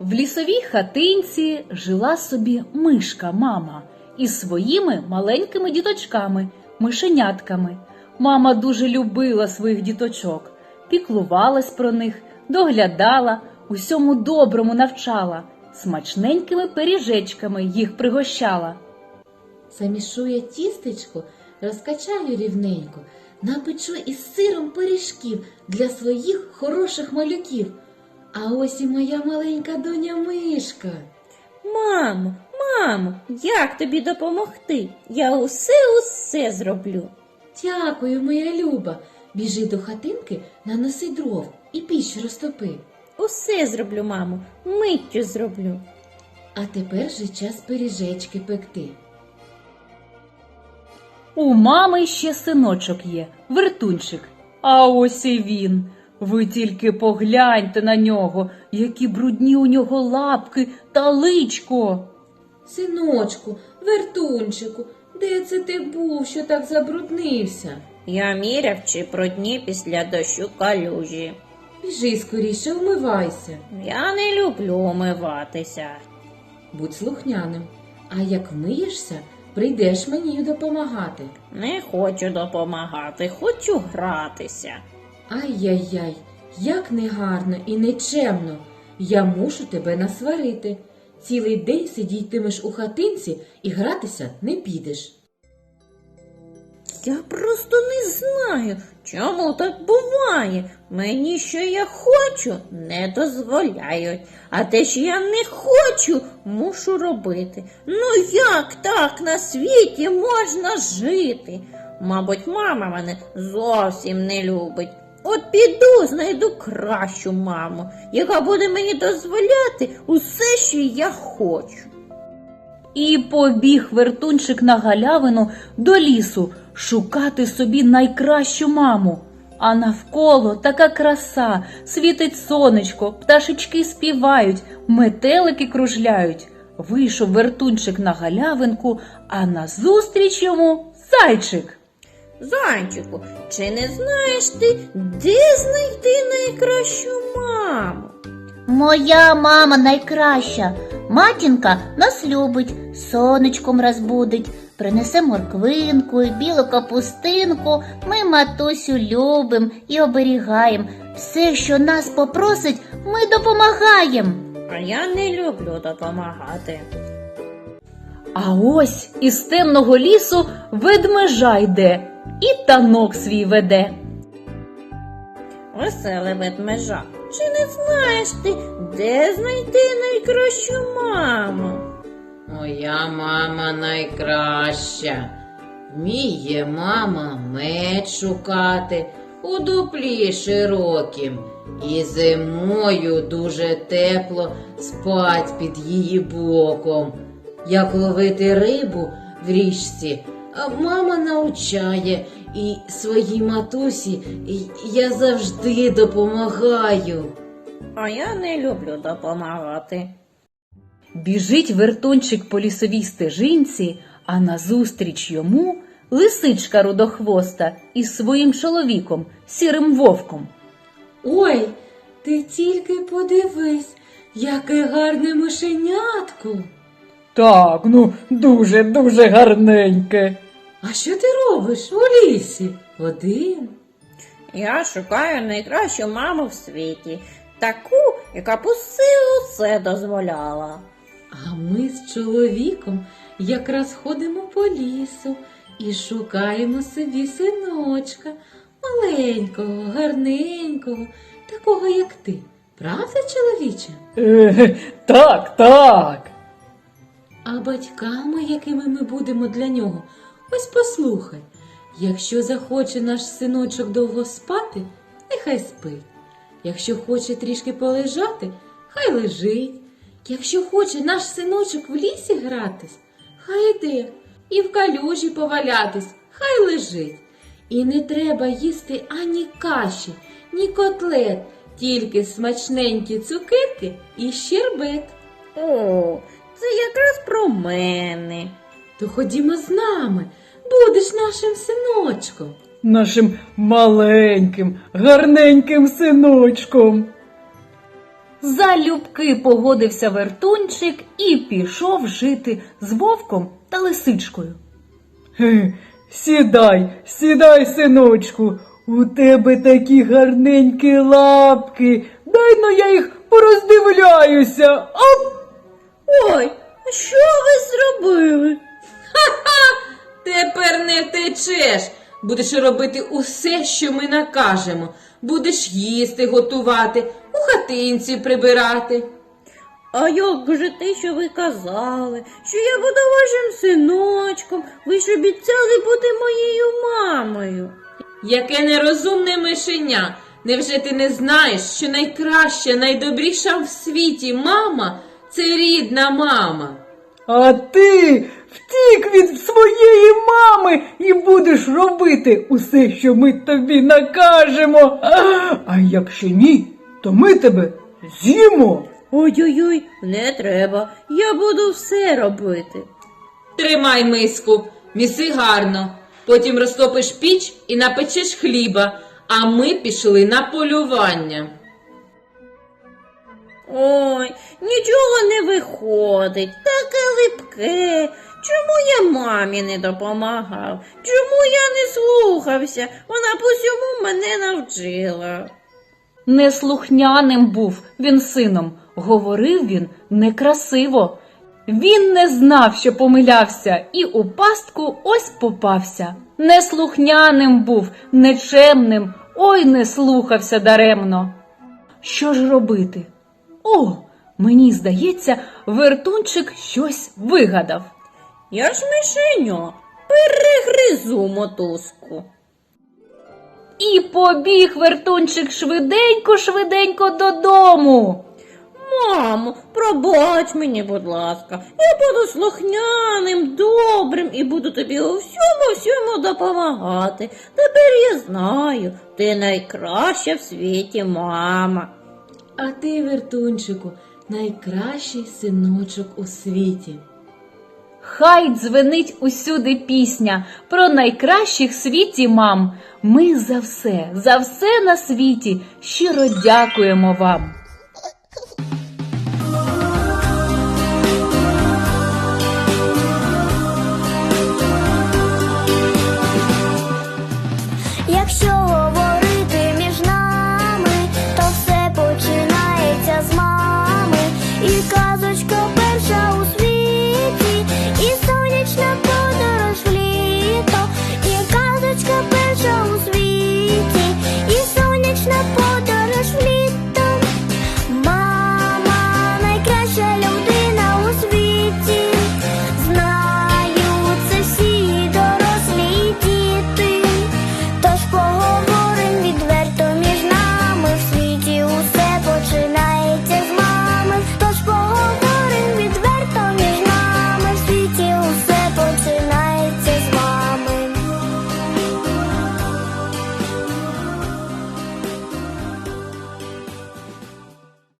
В лісовій хатинці жила собі мишка мама із своїми маленькими діточками, мишенятками. Мама дуже любила своїх діточок, піклувалась про них, доглядала, усьому доброму навчала, смачненькими пиріжечками їх пригощала. Замішу я тістечко, розкачаю рівненько, напечу із сиром пиріжків для своїх хороших малюків. А ось і моя маленька доня Мишка. Мамо, мамо, як тобі допомогти? Я усе усе зроблю. Дякую, моя Люба. Біжи до хатинки, наноси дров і піч розтопи. Усе зроблю, мамо, миттю зроблю. А тепер же час пиріжечки пекти. У мами ще синочок є, вертунчик. А ось і він. Ви тільки погляньте на нього, які брудні у нього лапки та личко. Синочку, вертунчику, де це ти був, що так забруднився? Я міряв чи брудні після дощу калюжі. Біжи скоріше, вмивайся. Я не люблю умиватися. Будь слухняним. А як вмиєшся, прийдеш мені допомагати. Не хочу допомагати, хочу гратися. Ай-яй-яй, як негарно і нечемно. Я мушу тебе насварити. Цілий день сидітимеш у хатинці і гратися не підеш. Я просто не знаю, чому так буває. Мені, що я хочу, не дозволяють, а те, що я не хочу, мушу робити. Ну як так на світі можна жити? Мабуть, мама мене зовсім не любить. От піду, знайду кращу маму, яка буде мені дозволяти усе, що я хочу. І побіг вертунчик на галявину до лісу шукати собі найкращу маму. А навколо така краса, світить сонечко, пташечки співають, метелики кружляють. Вийшов вертунчик на галявинку, а назустріч йому зайчик. Зайчику, чи не знаєш ти, де знайти найкращу маму? Моя мама найкраща. Матінка нас любить, сонечком розбудить, принесе морквинку і білу капустинку. Ми матусю любим і оберігаєм. Все, що нас попросить, ми допомагаєм. А я не люблю допомагати. А ось із темного лісу ведмежа йде і танок свій веде. Веселе ведмежа, чи не знаєш ти, де знайти найкращу маму? Моя мама найкраща. Вміє мама меч шукати у дуплі широкім, і зимою дуже тепло спать під її боком. Як ловити рибу в річці, мама навчає і своїй матусі я завжди допомагаю. А я не люблю допомагати. Біжить вертончик по лісовій стежинці, а назустріч йому лисичка рудохвоста із своїм чоловіком, сірим вовком. Ой, ти тільки подивись, яке гарне мишенятко. Так, ну дуже дуже гарненьке. А що ти робиш у лісі? Один. Я шукаю найкращу маму в світі, таку, яка б усе усе дозволяла. А ми з чоловіком якраз ходимо по лісу і шукаємо собі синочка, маленького, гарненького, такого, як ти. Правда, чоловіче? Е, так, так. А батьками, якими ми будемо для нього, ось послухай. Якщо захоче наш синочок довго спати, нехай спить. Якщо хоче трішки полежати, хай лежить. Якщо хоче наш синочок в лісі гратись, хай іде. І в калюжі повалятись, хай лежить. І не треба їсти ані каші, ні котлет, тільки смачненькі цукерки і щербет. О, це якраз про мене. То ходімо з нами, будеш нашим синочком. нашим маленьким, гарненьким синочком. Залюбки погодився вертунчик і пішов жити з вовком та лисичкою. Хе, сідай, сідай, синочку, у тебе такі гарненькі лапки. Дай но я їх пороздивляюся. Оп! Ой, що ви зробили? Тепер не втечеш. Будеш робити усе, що ми накажемо. Будеш їсти, готувати, у хатинці прибирати. А як же те, що ви казали, що я буду вашим синочком, ви ж обіцяли бути моєю мамою. Яке нерозумне мишеня. Невже ти не знаєш, що найкраща, найдобріша в світі мама це рідна мама? А ти втік від своєї мами і будеш робити усе, що ми тобі накажемо. А якщо ні, то ми тебе з'їмо. Ой-ой-ой, не треба, я буду все робити. Тримай миску, міси гарно. Потім розтопиш піч і напечеш хліба, а ми пішли на полювання. Ой, нічого не виходить, таке липке. Чому я мамі не допомагав? Чому я не слухався? Вона по всьому мене навчила. Неслухняним був він сином, говорив він некрасиво. Він не знав, що помилявся, і у пастку ось попався. Неслухняним був, нечемним, ой не слухався даремно. Що ж робити? О, мені здається, вертунчик щось вигадав. Я ж мишеньо, перегризу мотузку. І побіг вертунчик швиденько, швиденько додому. Мамо, пробач мені, будь ласка, я буду слухняним, добрим і буду тобі у всьому всьому допомагати. Тепер я знаю, ти найкраща в світі мама. А ти, вертунчику, найкращий синочок у світі. Хай дзвенить усюди пісня про найкращих світі мам. Ми за все, за все на світі щиро дякуємо вам.